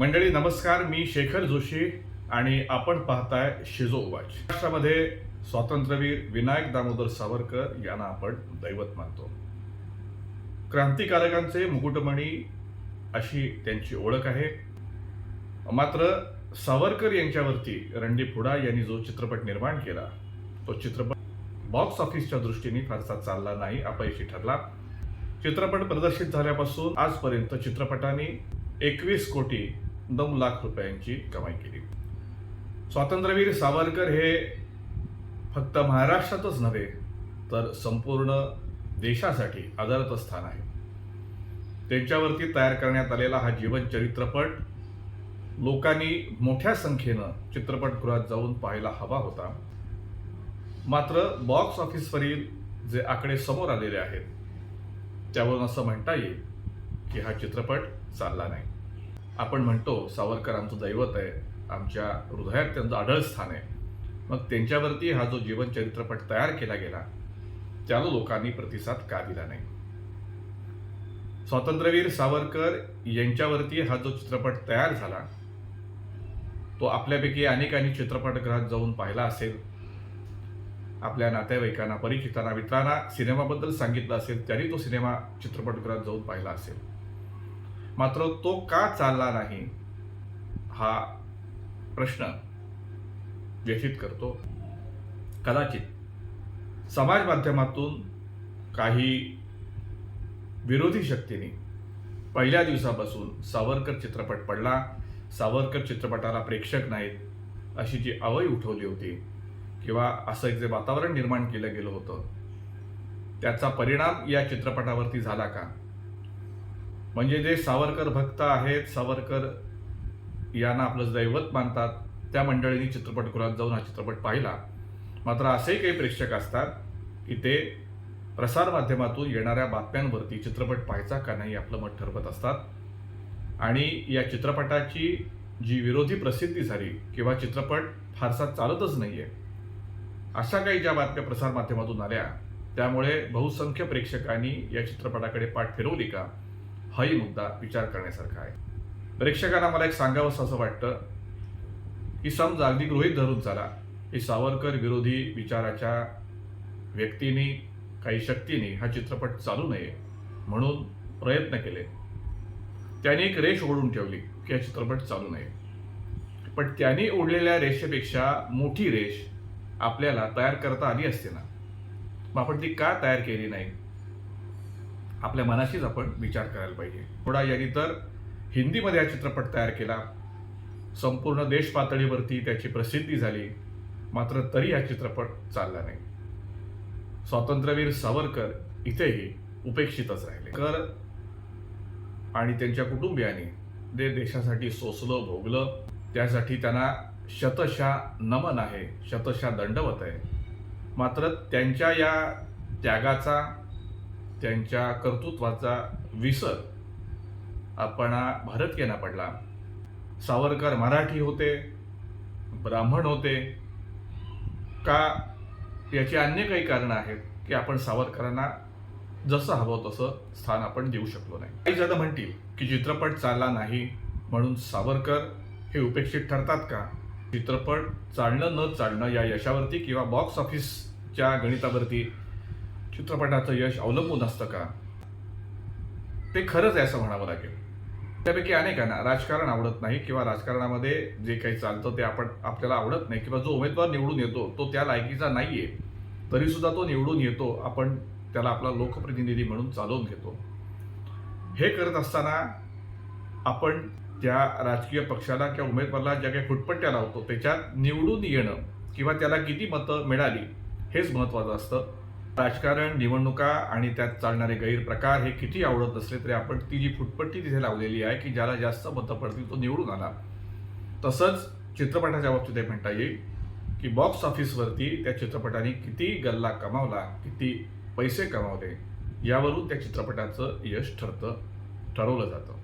मंडळी नमस्कार. मी शेखर जोशी आणि आपण पाहताय शिजो वाच महाराष्ट्रामध्ये स्वातंत्र्यवीर विनायक दामोदर सावरकर यांना आपण दैवत मानतो. क्रांतिकारकांचे मुकुटमणी अशी त्यांची ओळख आहे. मात्र सावरकर यांच्यावरती रणदीप हुडा यांनी जो चित्रपट निर्माण केला तो चित्रपट बॉक्स ऑफिसच्या दृष्टीने फारसा चालला नाही अपयशी ठरला. चित्रपट प्रदर्शित झाल्यापासून आजपर्यंत चित्रपटाने एकवीस कोटी नऊ लाख रुपयांची कमाई केली. स्वातंत्र्यवीर सावरकर हे फक्त महाराष्ट्रातच नव्हे तर संपूर्ण देशासाठी आदराचं स्थान आहे. त्यांच्यावरती तयार करण्यात आलेला हा जीवन चरित्रपट लोकांनी मोठ्या संख्येनं चित्रपटगृहात जाऊन पाहायला हवा होता. मात्र बॉक्स ऑफिसवरील जे आकडे समोर आलेले आहेत त्यावरून असं म्हणता येईल की हा चित्रपट चालला नाही. आपण म्हणतो सावरकर आमचं दैवत आहे आमच्या हृदयात त्यांचं आढळ स्थान आहे. मग त्यांच्यावरती हा जो जीवन चरित्रपट तयार केला गेला त्याला लोकांनी प्रतिसाद का दिला नाही? स्वातंत्र्यवीर सावरकर यांच्यावरती हा जो चित्रपट तयार झाला तो आपल्यापैकी अनेकांनी चित्रपटगृहात जाऊन पाहिला असेल. आपल्या नातेवाईकांना परिचितांना मित्रांना सिनेमाबद्दल सांगितलं असेल त्यांनी तो सिनेमा चित्रपटगृहात जाऊन पाहिला असेल. मात्र तो का चालला नाही हा प्रश्न व्यथित करतो. कदाचित समाज माध्यमातून काही विरोधी शक्तीने पहिल्या दिवसापासून सावरकर चित्रपट पडला. सावरकर चित्रपटाला प्रेक्षक नाहीत अशी जी अवई उठवली होती किंवा असं एक जे वातावरण निर्माण केलं गेलं होतं त्याचा परिणाम या चित्रपटावरती झाला का? म्हणजे जे सावरकर भक्त आहेत सावरकर यांना आपलं दैवत मानतात त्या मंडळींनी चित्रपटगृहात जाऊन हा चित्रपट पाहिला. मात्र असेही काही प्रेक्षक असतात की ते प्रसारमाध्यमातून येणाऱ्या बातम्यांवरती चित्रपट पाहायचा का नाही आपलं मत ठरवत असतात. आणि या चित्रपटाची जी विरोधी प्रसिद्धी झाली किंवा चित्रपट फारसा चालतच नाही आहे अशा काही ज्या बातम्या प्रसारमाध्यमातून आल्या त्यामुळे बहुसंख्य प्रेक्षकांनी या चित्रपटाकडे पाठ फिरवली का? हाही मुद्दा विचार करण्यासारखा आहे. प्रेक्षकांना मला एक सांगावंसं असं वाटतं की समजा अगदी गृहित धरून चाला की सावरकर विरोधी विचाराच्या व्यक्तींनी काही शक्तीने हा चित्रपट चालू नये म्हणून प्रयत्न केले. त्याने एक रेष ओढून ठेवली की हा चित्रपट चालू नये. पण त्यांनी ओढलेल्या रेषेपेक्षा मोठी रेष आपल्याला तयार करता आली असते ना. मग आपण ती का तयार केली नाही? आपल्या मनाशीच आपण विचार करायला पाहिजे. थोडा यांनी तर हिंदीमध्ये हा चित्रपट तयार केला. संपूर्ण देश पातळीवरती त्याची प्रसिद्धी झाली. मात्र तरी हा चित्रपट चालला नाही. स्वातंत्र्यवीर सावरकर इथेही उपेक्षितच राहिले. कर आणि त्यांच्या कुटुंबियांनी जे देशासाठी सोसलं भोगलं त्यासाठी त्यांना शतशा नमन आहे शतशा दंडवत आहे. मात्र त्यांच्या या त्यागाचा त्यांच्या कर्तृत्वाचा विसर आपण भारतीयांना पडला. सावरकर मराठी होते ब्राह्मण होते का याची अन्य काही कारणं आहेत की आपण सावरकरांना जसं हवं तसं स्थान आपण देऊ शकलो नाही. काही जण म्हणतील की चित्रपट चालला नाही म्हणून सावरकर हे उपेक्षित ठरतात का? चित्रपट चालणं न चालणं या यशावरती किंवा बॉक्स ऑफिसच्या गणितावरती चित्रपटाचं यश अवलंबून असतं का? ते खरंच आहे असं म्हणावं लागेल. त्यापैकी अनेकांना राजकारण आवडत नाही किंवा राजकारणामध्ये जे काही चालतं ते आपण आपल्याला आवडत नाही किंवा जो उमेदवार निवडून येतो तो त्या लायकीचा नाही आहे तरीसुद्धा तो निवडून येतो आपण त्याला आपला लोकप्रतिनिधी म्हणून चालवून घेतो. हे करत असताना आपण त्या राजकीय पक्षाला किंवा उमेदवाराला ज्या काही फुटपट्ट्या लावतो त्याच्यात निवडून येणं किंवा त्याला किती मतं मिळाली हेच महत्त्वाचं असतं. राजकारण निवडणुका आणि त्यात चालणारे गैरप्रकार हे किती आवडत नसले तरी आपण ती जी फुटपट्टी तिथे लावलेली आहे की ज्याला जास्त मतं पडतील तो निवडून आला तसंच चित्रपटाच्या बाबतीत म्हणता येईल की बॉक्स ऑफिसवरती त्या चित्रपटाने किती गल्ला कमावला किती पैसे कमावले यावरून त्या चित्रपटाचं यश ठरतं ठरवलं जातं.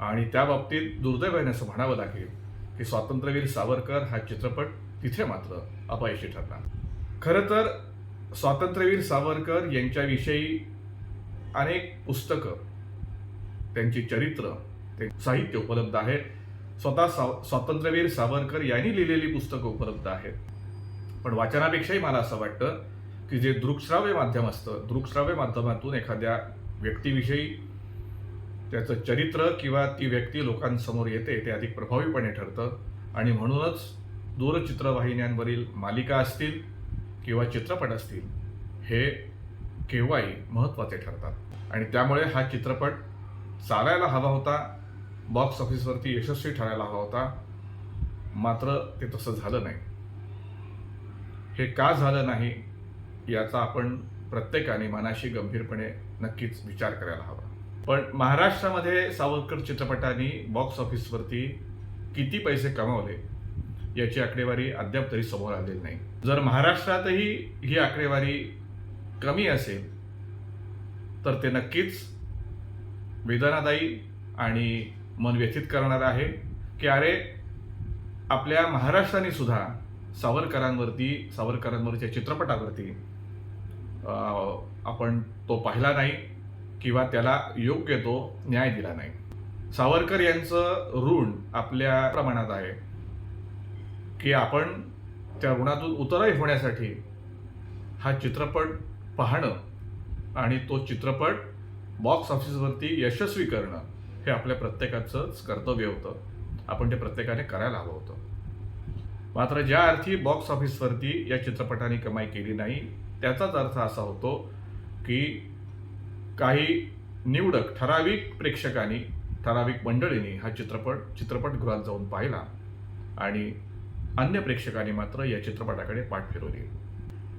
आणि त्या बाबतीत दुर्दैवाने असं म्हणावं लागेल की स्वातंत्र्यवीर सावरकर हा चित्रपट तिथे मात्र अपयशी ठरला. खरं तर स्वातंत्र्यवीर सावरकर यांच्याविषयी अनेक पुस्तकं त्यांची चरित्र ते साहित्य उपलब्ध आहे स्वतः साव स्वातंत्र्यवीर सावरकर यांनी लिहिलेली पुस्तकं उपलब्ध आहेत. पण वाचनापेक्षाही मला असं वाटतं की जे दृकश्राव्य माध्यम असतं दृकश्राव्य माध्यमातून एखाद्या व्यक्तीविषयी त्याचं चरित्र किंवा ती व्यक्ती लोकांसमोर येते ते अधिक प्रभावीपणे ठरतं. आणि म्हणूनच दूरचित्रवाहिन्यांवरील मालिका असतील किंवा चित्रपट असतील हे केव्हाही महत्त्वाचे ठरतात. आणि त्यामुळे हा चित्रपट चालायला हवा होता बॉक्स ऑफिसवरती यशस्वी ठरायला हवा होता मात्र ते तसं झालं नाही. हे का झालं नाही याचा आपण प्रत्येकाने मनाशी गंभीरपणे नक्कीच विचार करायला हवा. पण महाराष्ट्रामध्ये सावरकर चित्रपटांनी बॉक्स ऑफिसवरती किती पैसे कमावले याची आकडेवारी अद्याप तरी समोर आलेली नाही. जर महाराष्ट्रातही ही आकडेवारी कमी असेल तर ते नक्कीच वेदनादायी आणि मन व्यथित करणार आहे की अरे आपल्या महाराष्ट्राने सुद्धा सावरकरांवरती सावरकरांवरच्या चित्रपटावरती आपण तो पाहिला नाही किंवा त्याला योग्य तो न्याय दिला नाही. सावरकर यांचं ऋण आपल्या प्रमाणात आहे. की आपण त्या ऋणातून उतराई होण्यासाठी हा चित्रपट पाहणं आणि तो चित्रपट बॉक्स ऑफिसवरती यशस्वी करणं हे आपल्या प्रत्येकाचंच कर्तव्य होतं. आपण ते प्रत्येकाने करायला हवं होतं. मात्र ज्या अर्थी बॉक्स ऑफिसवरती या चित्रपटाने कमाई केली नाही त्याचाच अर्थ असा होतो की काही निवडक ठराविक प्रेक्षकांनी ठराविक मंडळींनी हा चित्रपट चित्रपटगृहात जाऊन पाहिला आणि अन्य प्रेक्षकांनी मात्र या चित्रपटाकडे पाठ फिरवली.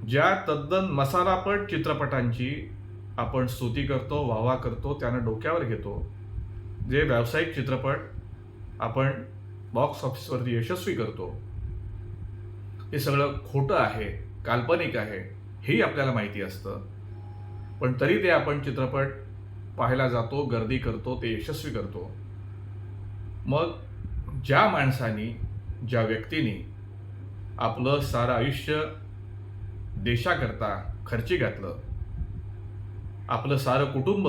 ज्या तद्दन मसालापट चित्रपटांची आपण स्तुती करतो वाहवा करतो त्यांना डोक्यावर घेतो जे व्यावसायिक चित्रपट आपण बॉक्स ऑफिसवरती यशस्वी करतो हे सगळं खोटं आहे काल्पनिक आहे हेही आपल्याला माहिती असतं. पण तरी ते आपण चित्रपट पाहायला जातो गर्दी करतो ते यशस्वी करतो. मग ज्या माणसानी ज्या व्यक्तीने आपलं सारं आयुष्य देशाकरता खर्ची घातलं आपलं सारं कुटुंब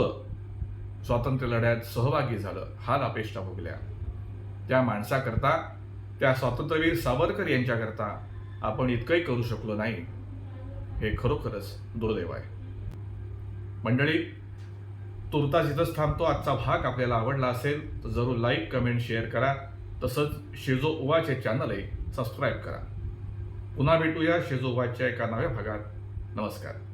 स्वातंत्र्य लढ्यात सहभागी झालं हाल अपेष्टा भोगल्या. त्या माणसाकरता त्या स्वातंत्र्यवीर सावरकर यांच्याकरता आपण इतकंही करू शकलो नाही. हे खरोखरच दुर्दैव आहे. मंडळी तुर्तास इथंच थांबतो आजचा भाग आपल्याला आवडला असेल तर जरूर लाईक कमेंट शेअर करा. तसंच शेजो चॅनल चॅनलही सबस्क्राईब करा. पुन्हा भेटूया शेजो उवाच्या एका नव्या भागात. नमस्कार.